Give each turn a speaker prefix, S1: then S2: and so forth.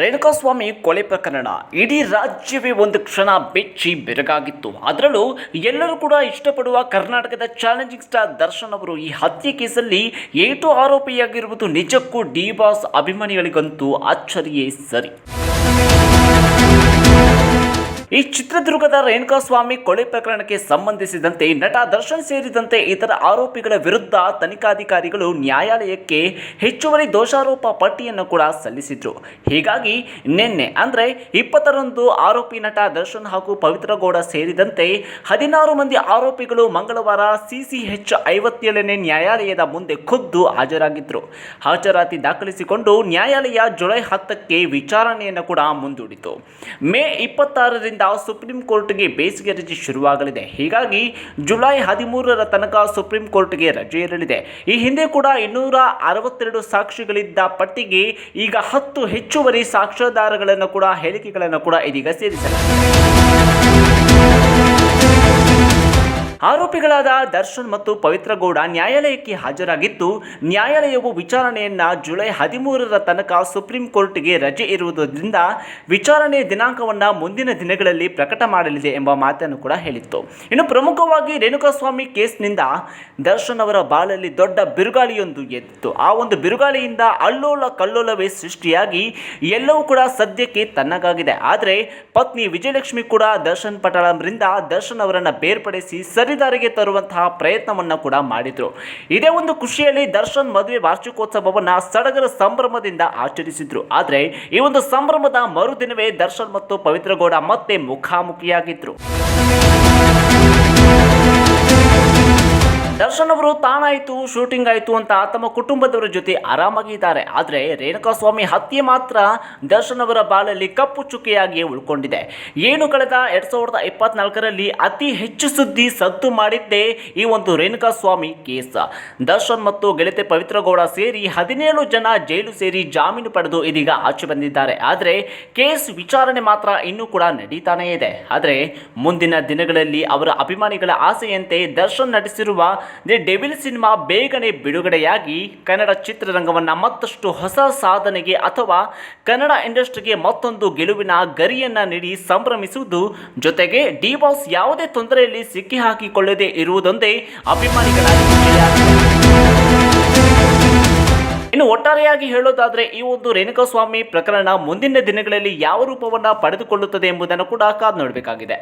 S1: ರೇಣುಕಾಸ್ವಾಮಿ ಕೊಲೆ ಪ್ರಕರಣ. ಇಡೀ ರಾಜ್ಯವೇ ಒಂದು ಕ್ಷಣ ಬೆಚ್ಚಿ ಬೆರಗಾಗಿತ್ತು. ಅದರಲ್ಲೂ ಎಲ್ಲರೂ ಕೂಡ ಇಷ್ಟಪಡುವ ಕರ್ನಾಟಕದ ಚಾಲೆಂಜಿಂಗ್ ಸ್ಟಾರ್ ದರ್ಶನ್ ಅವರು ಈ ಹತ್ಯೆ ಕೇಸಲ್ಲಿ ಏಟು ಆರೋಪಿಯಾಗಿರುವುದು ನಿಜಕ್ಕೂ ಡಿ ಬಾಸ್ ಅಭಿಮಾನಿಗಳಿಗಂತೂ ಅಚ್ಚರಿಯೇ ಸರಿ. ಈ ಚಿತ್ರದುರ್ಗದ ರೇಣುಕಾಸ್ವಾಮಿ ಕೊಳೆ ಪ್ರಕರಣಕ್ಕೆ ಸಂಬಂಧಿಸಿದಂತೆ ನಟ ದರ್ಶನ್ ಸೇರಿದಂತೆ ಇತರ ಆರೋಪಿಗಳ ವಿರುದ್ಧ ತನಿಖಾಧಿಕಾರಿಗಳು ನ್ಯಾಯಾಲಯಕ್ಕೆ ಹೆಚ್ಚುವರಿ ದೋಷಾರೋಪ ಪಟ್ಟಿಯನ್ನು ಕೂಡ ಸಲ್ಲಿಸಿದ್ರು. ಹೀಗಾಗಿ ನಿನ್ನೆ, ಅಂದರೆ ಇಪ್ಪತ್ತರಂದು ಆರೋಪಿ ನಟ ದರ್ಶನ್ ಹಾಗೂ ಪವಿತ್ರಗೌಡ ಸೇರಿದಂತೆ ಹದಿನಾರು ಮಂದಿ ಆರೋಪಿಗಳು ಮಂಗಳವಾರ ಸಿಸಿಎಚ್ ಐವತ್ತೇಳನೇ ನ್ಯಾಯಾಲಯದ ಮುಂದೆ ಖುದ್ದು ಹಾಜರಾಗಿದ್ದರು ಹಾಜರಾತಿ ದಾಖಲಿಸಿಕೊಂಡು ನ್ಯಾಯಾಲಯ ಜುಲೈ ಹತ್ತಕ್ಕೆ ವಿಚಾರಣೆಯನ್ನು ಕೂಡ ಮುಂದೂಡಿತು. ಮೇ ಇಪ್ಪತ್ತಾರರಿಂದ ಸುಪ್ರೀಂ ಕೋರ್ಟ್ಗೆ ಬೇಸಿಗೆ ರಜೆ ಶುರುವಾಗಲಿದೆ. ಹೀಗಾಗಿ ಜುಲೈ ಹದಿಮೂರರ ತನಕ ಸುಪ್ರೀಂ ಕೋರ್ಟ್ಗೆ ರಜೆ ಇರಲಿದೆ. ಈ ಹಿಂದೆ ಕೂಡ ಇನ್ನೂರ ಅರವತ್ತೆರಡು ಸಾಕ್ಷಿಗಳಿದ್ದ ಪಟ್ಟಿಗೆ ಈಗ ಹತ್ತು ಹೆಚ್ಚುವರಿ ಸಾಕ್ಷ್ಯಾಧಾರಗಳನ್ನು ಕೂಡ, ಹೇಳಿಕೆಗಳನ್ನು ಕೂಡ ಇದೀಗ ಸೇರಿಸಲಾಗಿದೆ. ಆರೋಪಿಗಳಾದ ದರ್ಶನ್ ಮತ್ತು ಪವಿತ್ರ ಗೌಡ ನ್ಯಾಯಾಲಯಕ್ಕೆ ಹಾಜರಾಗಿದ್ದು, ನ್ಯಾಯಾಲಯವು ವಿಚಾರಣೆಯನ್ನ ಜುಲೈ ಹದಿಮೂರರ ತನಕ ಸುಪ್ರೀಂ ಕೋರ್ಟ್ಗೆ ರಜೆ ಇರುವುದರಿಂದ ವಿಚಾರಣೆ ದಿನಾಂಕವನ್ನ ಮುಂದಿನ ದಿನಗಳಲ್ಲಿ ಪ್ರಕಟ ಮಾಡಲಿದೆ ಎಂಬ ಮಾತನ್ನು ಕೂಡ ಹೇಳಿತ್ತು. ಇನ್ನು ಪ್ರಮುಖವಾಗಿ ರೇಣುಕಾಸ್ವಾಮಿ ಕೇಸ್ನಿಂದ ದರ್ಶನ್ ಅವರ ಬಾಳಲ್ಲಿ ದೊಡ್ಡ ಬಿರುಗಾಳಿಯೊಂದು ಎದ್ದಿತ್ತು ಆ ಒಂದು ಬಿರುಗಾಳಿಯಿಂದ ಅಲ್ಲೋಲ ಕಲ್ಲೋಲವೇ ಸೃಷ್ಟಿಯಾಗಿ ಎಲ್ಲವೂ ಕೂಡ ಸದ್ಯಕ್ಕೆ ತನ್ನಗಾಗಿದೆ. ಆದರೆ ಪತ್ನಿ ವಿಜಯಲಕ್ಷ್ಮಿ ಕೂಡ ದರ್ಶನ್ ಪಟಾಳಂರಿಂದ ದರ್ಶನ್ ಅವರನ್ನು ಬೇರ್ಪಡಿಸಿ ಸರಿದಾರಿಗೆ ತರುವಂತಹ ಪ್ರಯತ್ನವನ್ನು ಕೂಡ ಮಾಡಿದ್ರು. ಇದೇ ಒಂದು ಖುಷಿಯಲ್ಲಿ ದರ್ಶನ್ ಮದುವೆ ವಾರ್ಷಿಕೋತ್ಸವವನ್ನು ಸಡಗರ ಸಂಭ್ರಮದಿಂದ ಆಚರಿಸಿದ್ರು. ಆದರೆ ಈ ಒಂದು ಸಂಭ್ರಮದ ಮರುದಿನವೇ ದರ್ಶನ್ ಮತ್ತು ಪವಿತ್ರಗೌಡ ಮತ್ತೆ ಮುಖಾಮುಖಿಯಾಗಿದ್ರು. ದರ್ಶನ್ ಅವರು ತಾನಾಯಿತು ಶೂಟಿಂಗ್ ಆಯಿತು ಅಂತ ತಮ್ಮ ಕುಟುಂಬದವರ ಜೊತೆ ಆರಾಮಾಗಿದ್ದಾರೆ. ಆದರೆ ರೇಣುಕಾಸ್ವಾಮಿ ಹತ್ಯೆ ಮಾತ್ರ ದರ್ಶನ್ ಅವರ ಬಾಳಲ್ಲಿ ಕಪ್ಪು ಚುಕ್ಕೆಯಾಗಿ ಉಳ್ಕೊಂಡಿದೆ. ಏನು ಕಳೆದ ಎರಡು ಸಾವಿರದ ಇಪ್ಪತ್ನಾಲ್ಕರಲ್ಲಿ ಅತಿ ಹೆಚ್ಚು ಸುದ್ದಿ ಸದ್ದು ಮಾಡಿದ್ದೇ ಈ ಒಂದು ರೇಣುಕಾಸ್ವಾಮಿ ಕೇಸ್. ದರ್ಶನ್ ಮತ್ತು ಗೆಳತಿ ಪವಿತ್ರ ಗೌಡ ಸೇರಿ ಹದಿನೇಳು ಜನ ಜೈಲು ಸೇರಿ ಜಾಮೀನು ಪಡೆದು ಇದೀಗ ಆಚೆ ಬಂದಿದ್ದಾರೆ. ಆದರೆ ಕೇಸ್ ವಿಚಾರಣೆ ಮಾತ್ರ ಇನ್ನೂ ಕೂಡ ನಡೀತಾನೇ ಇದೆ. ಆದರೆ ಮುಂದಿನ ದಿನಗಳಲ್ಲಿ ಅವರ ಅಭಿಮಾನಿಗಳ ಆಸೆಯಂತೆ ದರ್ಶನ್ ನಟಿಸಿರುವ ದಿ ಡೆವಿಲ್ ಸಿನಿಮಾ ಬೇಗನೆ ಬಿಡುಗಡೆಯಾಗಿ ಕನ್ನಡ ಚಿತ್ರರಂಗವನ್ನು ಮತ್ತಷ್ಟು ಹೊಸ ಸಾಧನೆಗೆ ಅಥವಾ ಕನ್ನಡ ಇಂಡಸ್ಟ್ರಿಗೆ ಮತ್ತೊಂದು ಗೆಲುವಿನ ಗರಿಯನ್ನು ನೀಡಿ ಸಂಭ್ರಮಿಸುವುದು ಜೊತೆಗೆ ಡಿ ಬಾಸ್ ಯಾವುದೇ ತೊಂದರೆಯಲ್ಲಿ ಸಿಕ್ಕಿಹಾಕಿಕೊಳ್ಳದೆ ಇರುವುದೊಂದೇ ಅಭಿಮಾನಿಗಳ ಇಚ್ಛೆಯಾಗಿದೆ ಇನ್ನು ಒಟ್ಟಾರೆಯಾಗಿ ಹೇಳೋದಾದರೆ ಈ ಒಂದು ರೇಣುಕಾಸ್ವಾಮಿ ಪ್ರಕರಣ ಮುಂದಿನ ದಿನಗಳಲ್ಲಿ ಯಾವ ರೂಪವನ್ನು ಪಡೆದುಕೊಳ್ಳುತ್ತದೆ ಎಂಬುದನ್ನು ಕೂಡ ಕಾದು ನೋಡಬೇಕಾಗಿದೆ.